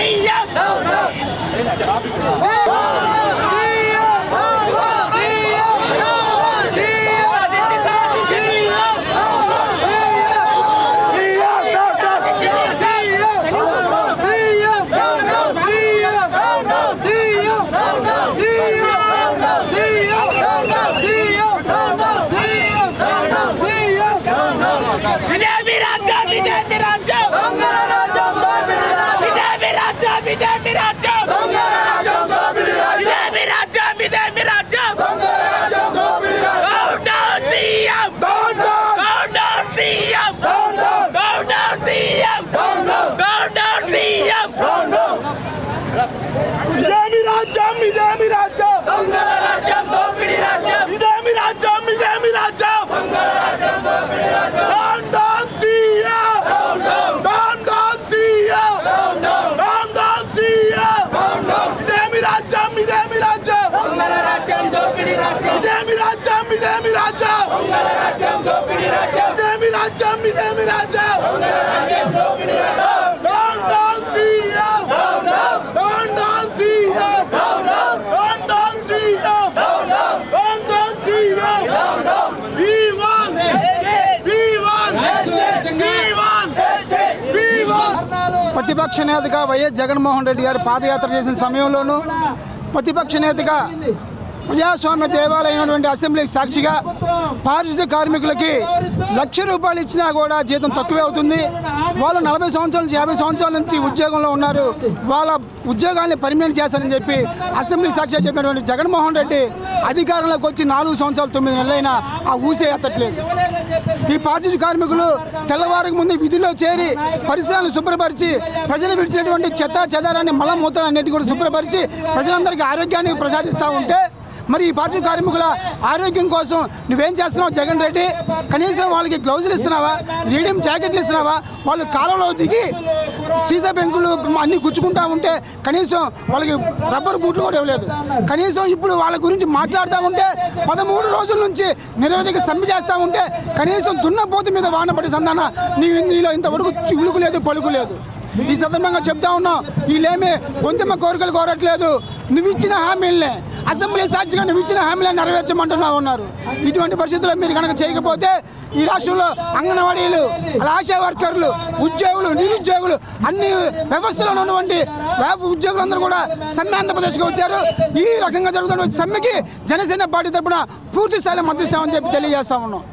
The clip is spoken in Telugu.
No, no! no. రాజ్యం! దొంగల రాజ్యం దోపిడి రాజ్యం! ఇదేమి రాజ్యం? ఇదేమి రాజ్యం? Down down CM down down CM down down CM down down CM We want! We want! We want! We want! ప్రతిపక్ష నేతగా వైఎస్ జగన్మోహన్ రెడ్డి గారు పాదయాత్ర చేసిన సమయంలోనూ ప్రతిపక్ష నేతగా ప్రజాస్వామ్య దేవాలయమైనటువంటి అసెంబ్లీ సాక్షిగా పారిశుద్ధ్య కార్మికులకి లక్ష రూపాయలు ఇచ్చినా కూడా జీతం తక్కువే అవుతుంది. వాళ్ళు నలభై సంవత్సరాల నుంచి యాభై సంవత్సరాల నుంచి ఉద్యోగంలో ఉన్నారు. వాళ్ళ ఉద్యోగాల్ని పర్మనెంట్ చేస్తారని చెప్పి అసెంబ్లీ సాక్షిగా చెప్పినటువంటి జగన్మోహన్ రెడ్డి అధికారంలోకి వచ్చి నాలుగు సంవత్సరాలు తొమ్మిది నెలలైనా ఆ ఊసే ఎత్తట్లేదు. ఈ పారిశుద్ధ్య కార్మికులు తెల్లవారికి ముందు విధుల్లో చేరి పరిసరాలను శుభ్రపరిచి ప్రజలు విడిచినటువంటి చెత్త చెదారాన్ని మలమూత్రాలన్నింటినీ కూడా శుభ్రపరిచి ప్రజలందరికీ ఆరోగ్యాన్ని ప్రసాదిస్తూ ఉంటే మరి ఈ పార్టీ కార్మికుల ఆరోగ్యం కోసం నువ్వేం చేస్తున్నావు జగన్ రెడ్డి? కనీసం వాళ్ళకి గ్లౌజులు ఇస్తున్నావా? రీడియం జాకెట్లు ఇస్తున్నావా? వాళ్ళు కాలంలో దిగి సీసా బెంకులు అన్ని గుచ్చుకుంటా ఉంటే కనీసం వాళ్ళకి రబ్బర్ బూట్లు కూడా ఇవ్వలేదు. కనీసం ఇప్పుడు వాళ్ళ గురించి మాట్లాడుతూ ఉంటే పదమూడు రోజుల నుంచి నిరవధిక సమ్మె చేస్తూ ఉంటే కనీసం దున్నపోతు మీద వాన పడి సంధాన నీ నీలో ఇంతవరకు చిగులుకు లేదు పలుకు లేదు. ఈ సందర్భంగా చెప్తా ఉన్నాం వీళ్ళేమి గొంతెమ్మ కోరికలు కోరట్లేదు. నువ్వు ఇచ్చిన హామీలనే అసెంబ్లీ సాక్షిగా నువ్వు ఇచ్చిన హామీలను నెరవేర్చమంటున్నా ఉన్నారు ఇటువంటి పరిస్థితుల్లో మీరు కనుక చేయకపోతే ఈ రాష్ట్రంలో అంగన్వాడీలు ఆశా వర్కర్లు ఉద్యోగులు నిరుద్యోగులు అన్ని వ్యవస్థలో ఉన్నటువంటి ఉద్యోగులందరూ కూడా సమ్మె ఆంధ్రప్రదేశ్కి వచ్చారు. ఈ రకంగా జరుగుతున్న సమ్మెకి జనసేన పార్టీ తరపున పూర్తి స్థాయిలో మద్దతిస్తామని చెప్పి తెలియజేస్తా ఉన్నాం.